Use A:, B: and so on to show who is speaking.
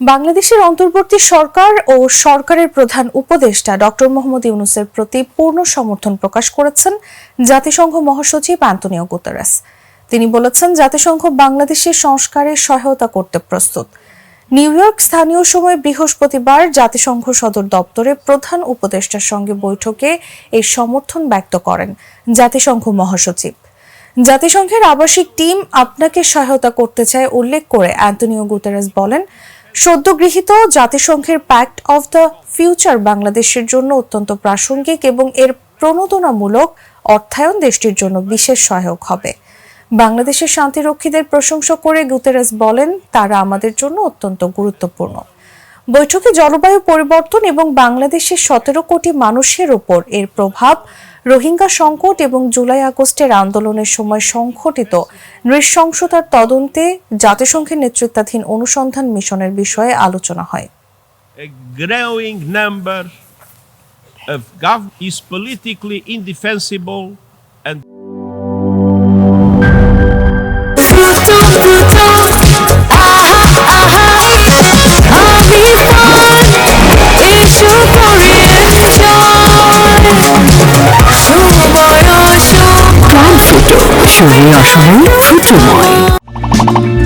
A: বাংলাদেশের অন্তর্বর্তী সরকার ও সরকারের প্রধান উপদেষ্টা ডক্টর মোহাম্মদ ইউনুসের প্রতি পূর্ণ সমর্থন প্রকাশ করেছেন জাতিসংঘ মহাসচিব আন্তনিও গুতেরাস। তিনি বলেছেন, জাতিসংঘ বাংলাদেশের সংস্কারে সহায়তা করতে প্রস্তুত। নিউ ইয়র্ক স্থানীয় সময় বৃহস্পতিবার জাতিসংঘ সদর দপ্তরে প্রধান উপদেষ্টার সঙ্গে বৈঠকে এই সমর্থন ব্যক্ত করেন জাতিসংঘ মহাসচিব। জাতিসংঘের আবাসিক টিম আপনাকে সহায়তা করতে চায় উল্লেখ করে অ্যান্টনিও গুতেরেস বলেন সদ্য গৃহীত জাতিসংঘের প্যাক্ট অফ দ্য ফিউচার বাংলাদেশের জন্য অত্যন্ত প্রাসঙ্গিক এবং এর প্রণোদনামূলক অর্থায়ন দেশটির জন্য বিশেষ সহায়ক হবে। বাংলাদেশের শান্তিরক্ষীদের প্রশংসা করে গুতেরেস বলেন, তারা আমাদের জন্য অত্যন্ত গুরুত্বপূর্ণ। বৈঠকে জলবায়ু পরিবর্তন এবং বাংলাদেশের সতেরো কোটি মানুষের ওপর এর প্রভাব, রোহিঙ্গা সংকট এবং জুলাই আগস্টের আন্দোলনের সময় সংঘটিত নৃশংসতার তদন্তে জাতিসংঘের নেতৃত্বাধীন অনুসন্ধান মিশনের বিষয়ে আলোচনা হয়।
B: Of gov- is politically indefensible and
C: 这不要说，可可真 sua?